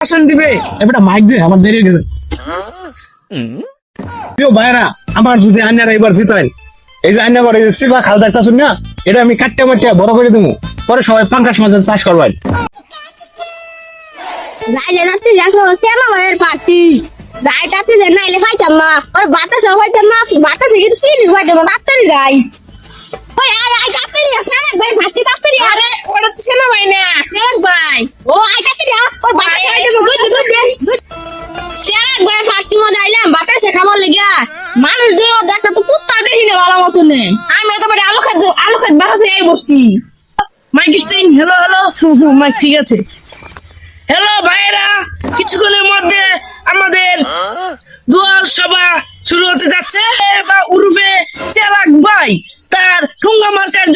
ভাষণ দিবে? এবারে মাইক দে আমার দেরি হয়ে গেছে। প্রিয় ভাইরা আমার যদি আন্যারা এবার জিতাই এই যে আন্যা এই সিবা খাল দেখতেছুন না এটা আমি কাটতে মাটতে বড় করে দেবো পরে সবাই পাঙ্কাশ মাছের চাষ করবেন যাই যে যাচ্ছি শ্যামা ভাইয়ের পার্টি যাই যাচ্ছি যে নাইলে খাইতাম না ওর বাতাস খাইতাম না বাতাসে কিন্তু সিলি খাইতাম না তাড়াতাড়ি যাই। ওই আয় আয় তাড়াতাড়ি শ্যামা ভাই পার্টি তাড়াতাড়ি আরে ওটা তো সেনা ভাই না ভাই। ও আয়, ওর বাতাস বাতাসে খাবার মানুষ দিয়ে দেখা তো কুত্তা দেখি না ভালো মতো নেই আমি তো বড় আলু খাদ্য আলু খাদ্য বাতাসে এই বসছি। মাইক স্ট্রিং হ্যালো হ্যালো মাইক ঠিক আছে। হ্যালো কিছুক্ষণের মধ্যে আমাদের দুয়ার সভা শুরু হতে যাচ্ছে। বা উরুফে চেরাক ভাই তার ঠুঙ্গা মার্কার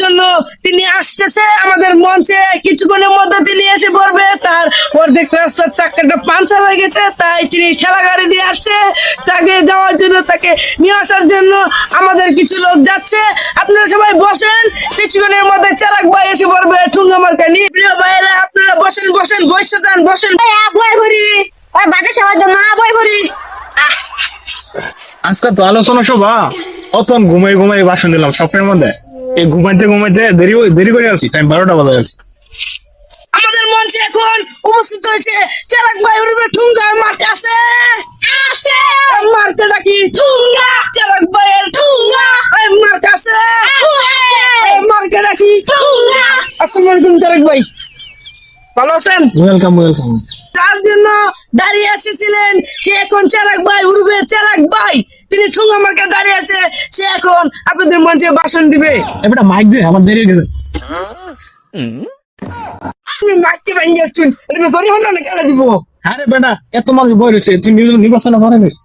অর্ধেক রাস্তার চাক্কাটা পাঞ্চার হয়ে গেছে তাই তিনি ঠেলা গাড়ি দিয়ে আসছে। তাকে যাওয়ার জন্য তাকে নিয়ে আসার জন্য আমাদের কিছু লোক যাচ্ছে। আপনারা সবাই বসেন কিছুক্ষণের মধ্যে চারাক ভাই এসে পড়বে ঠুঙ্গা মার্কা নিয়ে। প্রিয় ভাইয়েরা আপনারা বসেন বসেন বসে যান বসেন। ওই আ বই ভরি ওর বাতাসে হয়তো মা বই ভরি আজকে তো আলোচনা সভা। অতন ঘুমাই ঘুমাই বাসন দিলাম স্বপ্নের মধ্যে। এই ঘুমাইতে ঘুমাইতে দেরি দেরি করে যাচ্ছি টাইম বারোটা বাজে যাচ্ছি আমাদের মঞ্চে এখন উপস্থিত হয়েছে চারাক ভাই উরবে ঠুঙ্গা মার্কা আছে আছে মার্কাটা কি ঠুঙ্গা। চারাক ভাইয়ের ঠুঙ্গা। এই মার্কা আছে এই মার্কাটা কি ঠুঙ্গা। আসসালামু আলাইকুম চারাক ভাই। ভালো আছেন? ওয়েলকাম ওয়েলকাম তার জন্য দাঁড়িয়ে এসেছিলেন সে এখন চারাক ভাই উরবে চারাক ভাই। তিনি ঠুঙ্গা মার্কা দাঁড়িয়ে আছে সে এখন আপনাদের মঞ্চে ভাষণ দিবে। এবারে মাইক দে আমার দেরি হয়ে গেছে। তুমি মাইককে ভেঙে আসছেন এটা হলো না কেন দিব? আরে বেটা এত মানুষ বই রয়েছে। তুই নির্বাচন করে নিস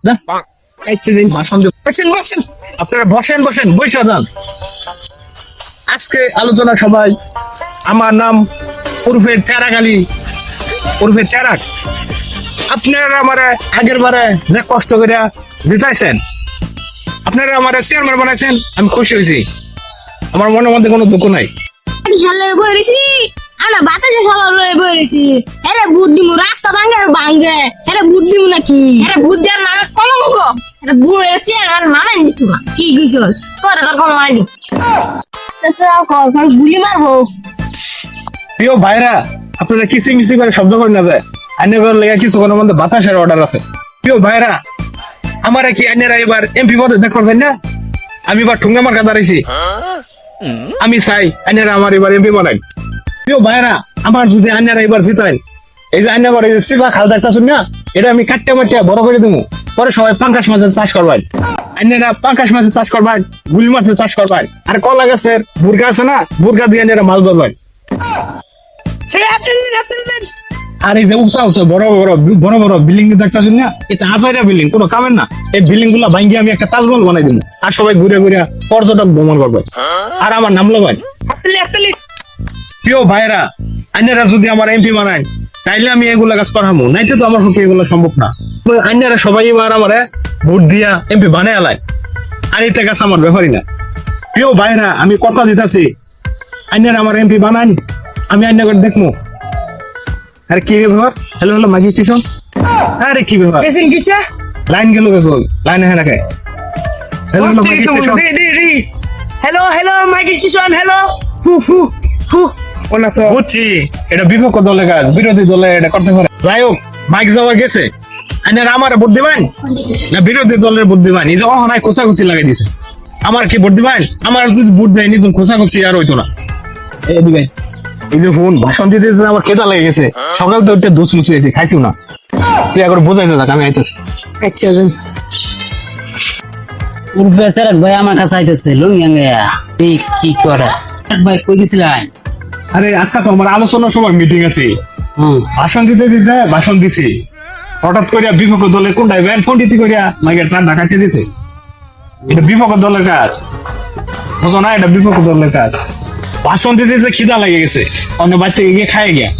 আচ্ছা দিন ভাষণ দে বসেন বসেন। আপনারা বসেন বসেন বৈশা যান। আজকে আলোচনা সবাই আমার নাম উর্ফের চারাক আলী। উর্ফের চারাক আপনারা আমার আগের বারে যে কষ্ট করে জিতাইছেন আপনারা আমার চেয়ারম্যান বানাইছেন আমি খুশি হয়েছি। আমার মনের মধ্যে কোনো দুঃখ নাই। আমরা বাতাসে খাবার লয়ে বইরেছি এরে বুট দিমু রাস্তা ভাঙে আর ভাঙে। এরে বুট দিমু নাকি? এরে বুট দেওয়ার নামে কলঙ্ক এরে বুট এসে আর মানাই দিত না কি কইছস তোরে তোর কলম মানাই দিম আস্তে আস্তে গুলি মারবো। প্রিয় ভাইরা আপনারা কিসি মিসি করে শব্দ করে না যায় আইনের লেগে কিছু কোনো মধ্যে বাতাসের অর্ডার আছে। প্রিয় ভাইরা আমার কি আইনেরা এবার এমপি পদে দেখ করছেন না? আমি এবার ঠুঙ্গা মার্কা দাঁড়াইছি আমি চাই আইনেরা আমার এবার এমপি বানাই। প্রিয় ভাইরা আমার যদি আইনেরা এবার জিতাই এই যে আইনা এই যে সিবা খাল দেখতেছুন না এটা আমি কাটতে মাটতে বড় করে দেবো পরে সবাই পাঙ্কাশ মাছের চাষ করবেন আইনেরা পাঙ্কাশ মাছের চাষ করবেন গুলি মাছের চাষ করবেন আর কলা গাছের বুর্গা আছে না বুর্গা দিয়ে আইনেরা মাছ ধরবেন দিন দিন। আর এই যে উঁচা উঁচা বড় বড় বড় বড় বিল্ডিং দেখতেছেন না এটা হাজারা বিল্ডিং কোনো কামের না। এই বিল্ডিংগুলা ভাঙ্গি আমি একটা তাজমহল বানাই দিব আর সবাই ঘুরে ঘুরে পর্যটক ভ্রমণ করবে আর আমার নাম হাততালি প্রিয় ভাইরা আইনারা যদি আমার এমপি বানায় তাইলে আমি এগুলা কাজ করামো। নাইতে তো আমার পক্ষে এগুলো সম্ভব না। আইনারা সবাই এবার আমার ভোট দিয়া এমপি বানায় আলাই আর এটা কাজ আমার ব্যাপারই না। প্রিয় ভাইরা আমি কথা দিতেছি। আইনারা আমার এমপি বানান আমি আইনা করে দেখব আরে কি ব্যাপার? হ্যালো হ্যালো মাঝি স্টেশন? আরে কি ব্যাপার? লাইন গেল বেগল লাইন হ্যাঁ রাখে হ্যালো হ্যালো মাঝি স্টেশন। দি দি দি। Hello hello mic station hello. হু হু হু। বুঝছি, এটা বিপক্ষ কাজ, বিরোধী দলে এটা করতে পারে। যাই হোক মাইক গেছে। আমার না বিরোধী দলের এই যে অহনায় লাগাই দিছে। আমার কি দিবেন? আমার যদি দেয়নি তুমি খোঁচাখুচি আর হইতো না। এই যে ফোন, ভাষণ দিতে আমার কেতা লেগে গেছে। সকাল তো ওইটা দুধ মুছে গেছি খাইছিও না। তুই একবার বোঝাইতে থাক আমি আইতেছি। আচ্ছা উর্ফে চেরাক ভাই আমার কাছে আইতেছে লুঙ্গিয়া কি করে? ভাই কই গেছিলেন আরে আজকে তো আমার আলোচনার সময় মিটিং আছে। হুম। ভাষণ দিতে দিতে ভাষণ দিছি। হঠাৎ করিয়া বিপক্ষ দলে কোনটাই ব্যান পন্ডিতি করিয়া মাইকে ঠান্ডা কাটিয়ে দিছে। এটা বিপক্ষ দলের কাজ। বুঝো না এটা বিপক্ষ দলের কাজ। ভাষণ দিতে দিতে খিদা লাগে গেছে। অন্য বাচ্চা গিয়ে খায় গিয়া।